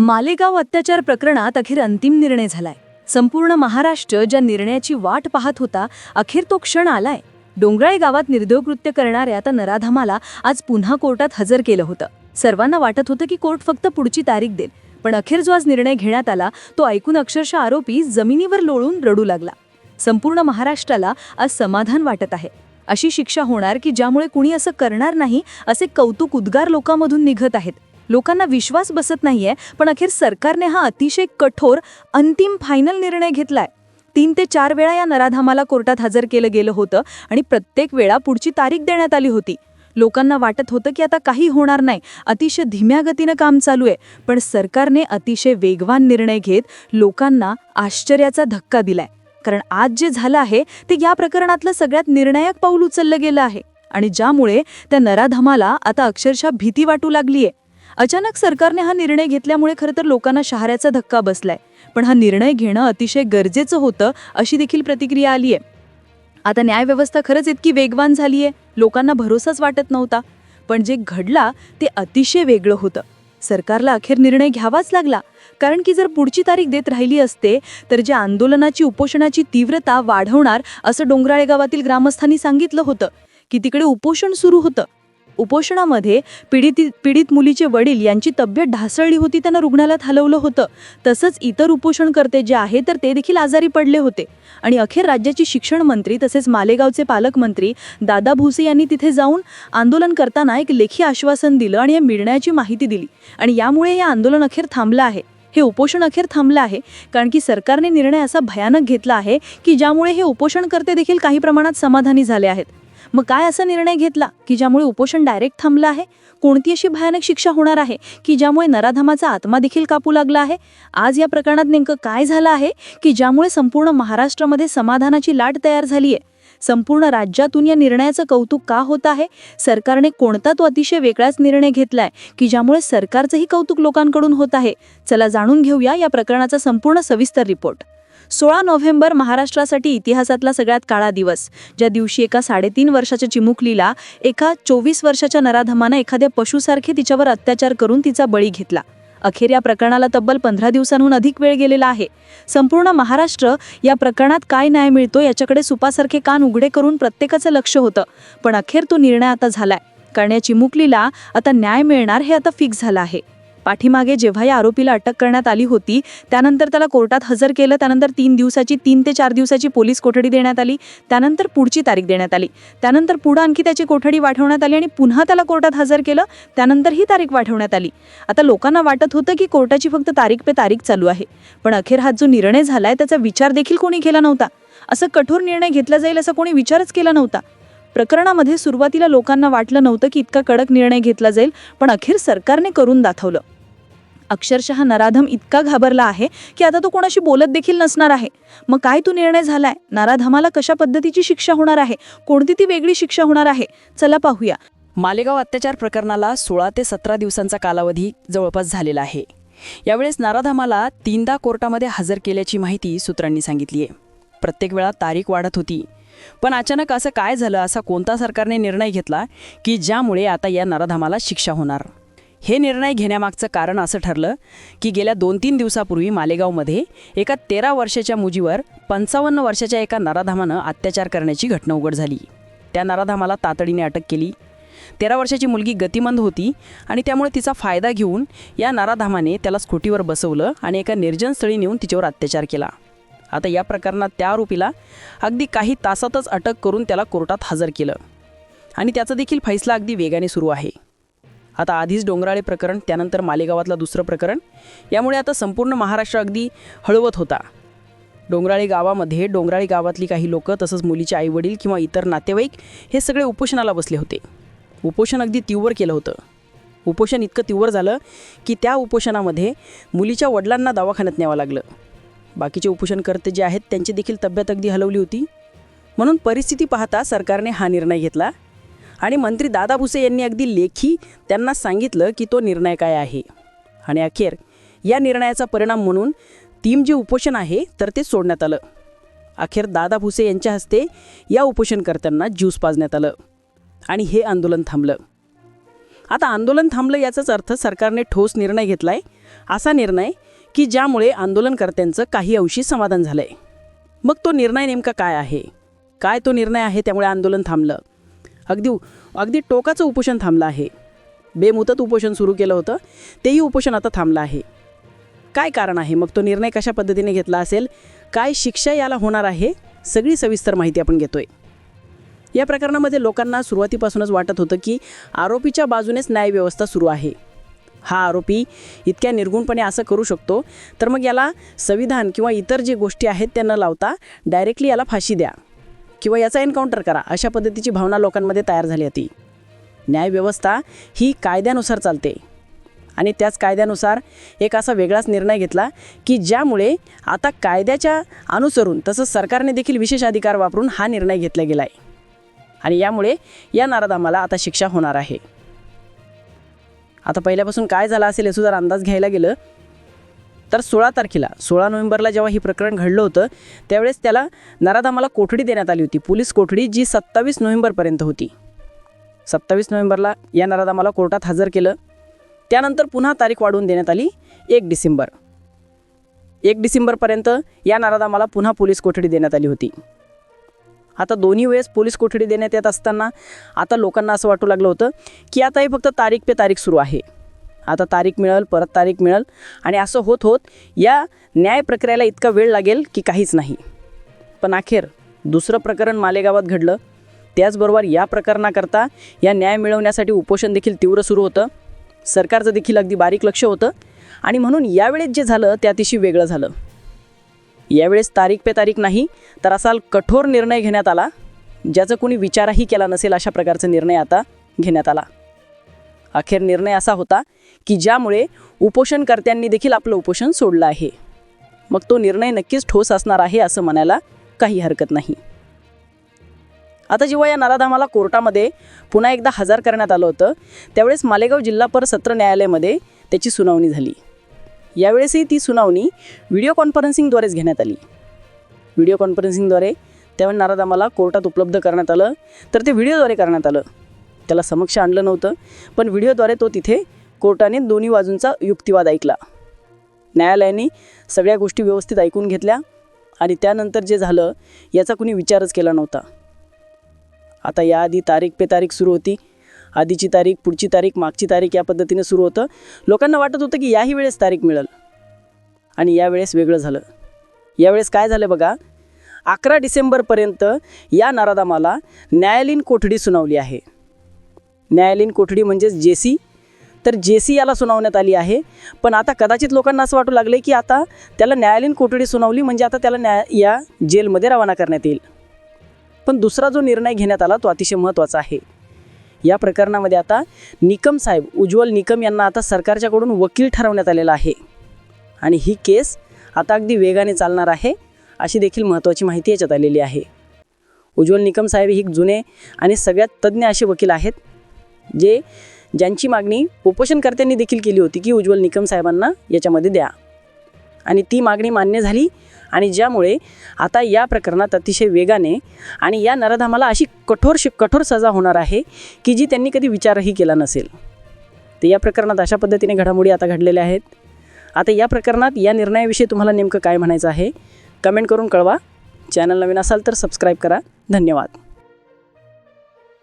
मालेगाव अत्याचार प्रकरणात अखेर अंतिम निर्णय झालाय. संपूर्ण महाराष्ट्र ज्या निर्णयाची वाट पाहत होता अखेर तो क्षण आलाय. डोंगराळे गावात निर्दोष कृत्य करणाऱ्या त्या नराधमाला आज पुन्हा कोर्टात हजर केलं होतं. सर्वांना वाटत होतं की कोर्ट फक्त पुढची तारीख देईल पण अखेर जो आज निर्णय घेण्यात आला तो ऐकून अक्षरशः आरोपी जमिनीवर लोळून रडू लागला. संपूर्ण महाराष्ट्राला आज समाधान वाटत आहे. अशी शिक्षा होणार की ज्यामुळे कुणी असं करणार नाही असे कौतुक उद्गार लोकांमधून निघत आहेत. लोकांना विश्वास बसत नाहीये पण अखेर सरकारने हा अतिशय कठोर अंतिम फायनल निर्णय घेतलाय. तीन ते चार वेळा या नराधामाला कोर्टात हजर केलं गेलं होतं आणि प्रत्येक वेळा पुढची तारीख देण्यात आली होती. लोकांना वाटत होतं की आता काही होणार नाही अतिशय धीम्या गतीनं काम चालू आहे पण सरकारने अतिशय वेगवान निर्णय घेत लोकांना आश्चर्याचा धक्का दिलाय. कारण आज जे झालं आहे ते या प्रकरणातलं सगळ्यात निर्णायक पाऊल उचललं गेलं आहे. आणि ज्यामुळे त्या नराधमाला आता अक्षरशः भीती वाटू लागलीये. अचानक सरकारने हा निर्णय घेतल्यामुळे खरं तर लोकांना शहाऱ्याचा धक्का बसलाय. पण हा निर्णय घेणं अतिशय गरजेचं होतं अशी देखील प्रतिक्रिया आली आहे आता न्यायव्यवस्था खरंच इतकी वेगवान झाली आहे लोकांना भरोसाच वाटत नव्हता. पण जे घडला ते अतिशय वेगळं होतं. सरकारला अखेर निर्णय घ्यावाच लागला. कारण की जर पुढची तारीख देत राहिली असते तर ज्या आंदोलनाची उपोषणाची तीव्रता वाढवणार असं डोंगराळे गावातील ग्रामस्थांनी सांगितलं होतं की तिकडे उपोषण सुरू होतं. उपोषणामध्ये पीडित पीडित मुलीचे वडील यांची तब्येत ढासळली होती त्यांना रुग्णालयात हलवलं होतं. तसंच इतर उपोषणकर्ते जे आहे तर ते देखील आजारी पडले होते. आणि अखेर राज्याची शिक्षण मंत्री तसेच मालेगावचे पालकमंत्री दादा भुसे यांनी तिथे जाऊन आंदोलन करताना एक लेखी आश्वासन दिलं आणि या निर्णयाची माहिती दिली. आणि यामुळे हे आंदोलन अखेर थांबलं आहे. हे उपोषण अखेर थांबलं आहे कारण की सरकारने निर्णय असा भयानक घेतला आहे की ज्यामुळे हे उपोषणकर्ते देखील काही प्रमाणात समाधानी झाले आहेत. मग काय असा निर्णय घेतला की ज्यामुळे उपोषण डायरेक्ट थांबलं आहे? कोणती अशी भयानक शिक्षा होणार आहे की ज्यामुळे नराधमाचा आत्मा देखील कापू लागला आहे? आज या प्रकरणात नेमकं काय झालं आहे की ज्यामुळे संपूर्ण महाराष्ट्रामध्ये समाधानाची लाट तयार झाली आहे संपूर्ण राज्यातून या निर्णयाचं कौतुक का होत आहे? सरकारने कोणता तो अतिशय वेगळाच निर्णय घेतलाय की ज्यामुळे सरकारचंही कौतुक लोकांकडून होत आहे? चला जाणून घेऊया या प्रकरणाचा संपूर्ण सविस्तर रिपोर्ट. सोळा नोव्हेंबर महाराष्ट्रासाठी इतिहासातला सगळ्यात काळा दिवस. ज्या दिवशी एका साडेतीन वर्षाच्या चिमुकलीला एका चोवीस वर्षाच्या नराधमानं एखाद्या पशुसारखे तिच्यावर अत्याचार करून तिचा बळी घेतला. अखेर या प्रकरणाला तब्बल पंधरा दिवसांहून अधिक वेळ गेलेला आहे. संपूर्ण महाराष्ट्र या प्रकरणात काय न्याय मिळतो याच्याकडे सुपासारखे कान उघडे करून प्रत्येकाचं लक्ष होतं. पण अखेर तो निर्णय आता झालाय. कारण या चिमुकलीला आता न्याय मिळणार हे आता फिक्स झालं आहे. पाठीमागे जेव्हा या आरोपीला अटक करण्यात आली होती त्यानंतर त्याला कोर्टात हजर केलं त्यानंतर तीन दिवसाची तीन ते चार दिवसाची पोलीस कोठडी देण्यात आली त्यानंतर पुढची तारीख देण्यात आली. त्यानंतर पुढं आणखी त्याची कोठडी वाढवण्यात आली आणि पुन्हा त्याला कोर्टात हजर केलं त्यानंतर ही तारीख वाढवण्यात आली. आता लोकांना वाटत होतं की कोर्टाची फक्त तारीख पे तारीख चालू आहे पण अखेर हा जो निर्णय झालाय त्याचा विचार देखील कोणी केला नव्हता. असं कठोर निर्णय घेतला जाईल असा कोणी विचारच केला नव्हता. प्रकरणामध्ये सुरुवातीला लोकांना वाटलं नव्हतं की इतका कडक निर्णय घेतला जाईल पण अखेर सरकारने करून दाखवलं. अक्षरशः नराधम इतका घाबरला आहे की आता तो कोणाशी बोलत देखील नसणार आहे. मग काय तो निर्णय झालाय? नराधमाला कशा पद्धतीची शिक्षा होणार आहे? कोणती ती वेगळी शिक्षा होणार आहे? चला पाहूया. मालेगाव अत्याचार प्रकरणाला सोळा ते सतरा दिवसांचा कालावधी जवळपास झालेला आहे. यावेळेस नाराधामाला तीनदा कोर्टामध्ये हजर केल्याची माहिती सूत्रांनी सांगितली आहे प्रत्येक वेळा तारीख वाढत होती. पण अचानक असं काय झालं असा कोणता सरकारने निर्णय घेतला की ज्यामुळे आता या नाराधामाला शिक्षा होणार? हे निर्णय घेण्यामागचं कारण असं ठरलं की गेल्या दोन तीन दिवसापूर्वी मालेगावमध्ये एका तेरा वर्षाच्या मुजीवर पंचावन्न वर्षाच्या एका नराधामानं अत्याचार करण्याची घटना उघड झाली. त्या नराधामाला तातडीने अटक केली. तेरा वर्षाची मुलगी गतिमंद होती आणि त्यामुळे तिचा फायदा घेऊन या नराधामाने त्याला स्कूटीवर बसवलं आणि एका निर्जन स्थळी नेऊन तिच्यावर अत्याचार केला. आता या प्रकरणात त्या आरोपीला अगदी काही तासातच अटक करून त्याला कोर्टात हजर केलं. आणि त्याचा देखील फैसला अगदी वेगाने सुरू आहे. आता आधीच डोंगराळे प्रकरण त्यानंतर मालेगावातलं दुसरं प्रकरण. यामुळे आता संपूर्ण महाराष्ट्र अगदी हळवत होता. डोंगराळे गावामध्ये डोंगराळे गावातली काही लोकं तसंच मुलीचे आईवडील किंवा इतर नातेवाईक हे सगळे उपोषणाला बसले होते. उपोषण अगदी तीव्र केलं होतं. उपोषण इतकं तीव्र झालं की त्या उपोषणामध्ये मुलीच्या वडिलांना दवाखान्यात न्यावं लागलं. बाकीचे उपोषणकर्ते जे आहेत त्यांची देखील तब्येत अगदी हलवली होती. म्हणून परिस्थिती पाहता सरकारने हा निर्णय घेतला. आणि मंत्री दादा भुसे यांनी अगदी लेखी त्यांना सांगितलं की तो निर्णय काय आहे. आणि अखेर या निर्णयाचा परिणाम म्हणून तीम जे उपोषण आहे तर ते सोडण्यात आलं. अखेर दादा भुसे यांच्या हस्ते या उपोषणकर्त्यांना ज्यूस पाजण्यात आलं. आणि हे आंदोलन थांबलं. आता आंदोलन थांबलं याचाच अर्थ सरकारने ठोस निर्णय घेतलाय असा निर्णय की ज्यामुळे आंदोलनकर्त्यांचं काही अंशी समाधान झालंय. मग तो निर्णय नेमका काय आहे? काय तो निर्णय आहे त्यामुळे आंदोलन थांबलं? अगदी अगदी टोकाचं उपोषण थांबलं आहे. बेमुदत उपोषण सुरू केलं होतं. तेही उपोषण आता थांबलं आहे. काय कारण आहे? मग तो निर्णय कशा पद्धतीने घेतला असेल? काय शिक्षा याला होणार आहे? सगळी सविस्तर माहिती आपण घेतोय. या प्रकरणामध्ये लोकांना सुरुवातीपासूनच वाटत होतं की आरोपीच्या बाजूनेच न्यायव्यवस्था सुरू आहे. हा आरोपी इतक्या निर्गुणपणे असं करू शकतो तर मग याला संविधान किंवा इतर जे गोष्टी आहेत त्या न लावता डायरेक्टली याला फाशी द्या. किंवा याचा एन्काउंटर करा. अशा पद्धतीची भावना लोकांमध्ये तयार झाली होती. न्यायव्यवस्था ही कायद्यानुसार चालते. आणि त्याच कायद्यानुसार एक असा वेगळाच निर्णय घेतला की ज्यामुळे आता कायद्याच्या अनुसरून तसंच सरकारने देखील विशेष अधिकार वापरून हा निर्णय घेतला गेला आहे आणि यामुळे या नारदामाला आता शिक्षा होणार आहे. आता पहिल्यापासून काय झालं असेल याचा जर अंदाज घ्यायला गेलं तर सोळा तारखेला सोळा नोव्हेंबरला जेव्हा हे प्रकरण घडलं होतं त्यावेळेस त्याला नराधामाला कोठडी देण्यात आली होती. पोलीस कोठडी जी सत्तावीस नोव्हेंबरपर्यंत होती. सत्तावीस नोव्हेंबरला या नराधामाला कोर्टात हजर केलं. त्यानंतर पुन्हा तारीख वाढवून देण्यात आली एक डिसेंबर. एक डिसेंबरपर्यंत या नराधामाला पुन्हा पोलीस कोठडी देण्यात आली होती. आता दोन्ही वेळेस पोलीस कोठडी देण्यात येत असताना आता लोकांना असं वाटू लागलं होतं की आता हे फक्त तारीख पे तारीख सुरू आहे. आता तारीख मिळेल परत तारीख मिळेल. आणि असं होत होत या न्याय प्रक्रियेला इतका वेळ लागेल की काहीच नाही. पण अखेर दुसरं प्रकरण मालेगावात घडलं. त्याचबरोबर या प्रकरणाकरता या न्याय मिळवण्यासाठी उपोषण देखील तीव्र सुरू होतं. सरकारचं देखील अगदी बारीक लक्ष होतं. आणि म्हणून यावेळेस जे झालं ते अतिशय वेगळं झालं. यावेळेस तारीख पे तारीख नाही तर असा कठोर निर्णय घेण्यात आला ज्याचा कोणी विचारही केला नसेल अशा प्रकारचा निर्णय आता घेण्यात आला. अखेर निर्णय असा होता की ज्यामुळे उपोषणकर्त्यांनी देखील आपलं उपोषण सोडलं आहे. मग तो निर्णय नक्कीच ठोस असणार आहे असं म्हणायला काही हरकत नाही. आता जेव्हा या नराधामाला कोर्टामध्ये पुन्हा एकदा हजर करण्यात आलं होतं त्यावेळेस मालेगाव जिल्हा पर सत्र न्यायालयामध्ये त्याची सुनावणी झाली. यावेळेसही ती सुनावणी व्हिडिओ कॉन्फरन्सिंगद्वारेच घेण्यात आली. व्हिडिओ कॉन्फरन्सिंगद्वारे त्यावेळी नाराधामाला कोर्टात उपलब्ध करण्यात आलं तर ते व्हिडिओद्वारे करण्यात आलं. त्याला समक्ष आणलं नव्हतं पण व्हिडिओद्वारे तो तिथे कोर्टाने दोन्ही बाजूंचा युक्तिवाद ऐकला. न्यायालयाने सगळ्या गोष्टी व्यवस्थित ऐकून घेतल्या आणि त्यानंतर जे झालं याचा कुणी विचारच केला नव्हता. आता याआधी तारीख पे तारीख सुरू होती आधीची तारीख पुढची तारीख मागची तारीख या पद्धतीने सुरू होतं. लोकांना वाटत होतं की याही वेळेस तारीख मिळेल. आणि यावेळेस वेगळं झालं. यावेळेस काय झालं बघा अकरा डिसेंबरपर्यंत या नारादामाला न्यायालयीन कोठडी सुनावली आहे. न्यायालयीन कोठडी म्हणजेच जे सी तर जे सी याला सुनावण्यात आली आहे. पण आता कदाचित लोकांना असं वाटू लागलं की आता त्याला न्यायालयीन कोठडी सुनावली म्हणजे आता त्याला न्याय या जेलमध्ये रवाना करण्यात येईल. पण दुसरा जो निर्णय घेण्यात आला तो अतिशय महत्त्वाचा आहे. या प्रकरणामध्ये आता निकम साहेब उज्ज्वल निकम यांना आता सरकारच्याकडून वकील ठरवण्यात आलेला आहे. आणि ही केस आता अगदी वेगाने चालणार आहे अशी देखील महत्त्वाची माहिती याच्यात आलेली आहे. उज्ज्वल निकम साहेब ही जुने आणि सगळ्यात तज्ज्ञ असे वकील आहेत. जे ज्यांची मागणी उपोषणकर्त्यांनी देखील केली होती की उज्ज्वल निकम साहेबांना याच्यामध्ये द्या. आणि ती मागणी मान्य झाली आणि ज्यामुळे आता या प्रकरणात अतिशय वेगाने आणि या नराधामाला अशी कठोर शि कठोर सजा होणार आहे की जी त्यांनी कधी विचारही केला नसेल. तर या प्रकरणात अशा पद्धतीने घडामोडी आता घडलेल्या आहेत. आता या प्रकरणात या निर्णयाविषयी तुम्हाला नेमकं काय म्हणायचं आहे कमेंट करून कळवा. चॅनल नवीन असाल तर सबस्क्राईब करा. धन्यवाद.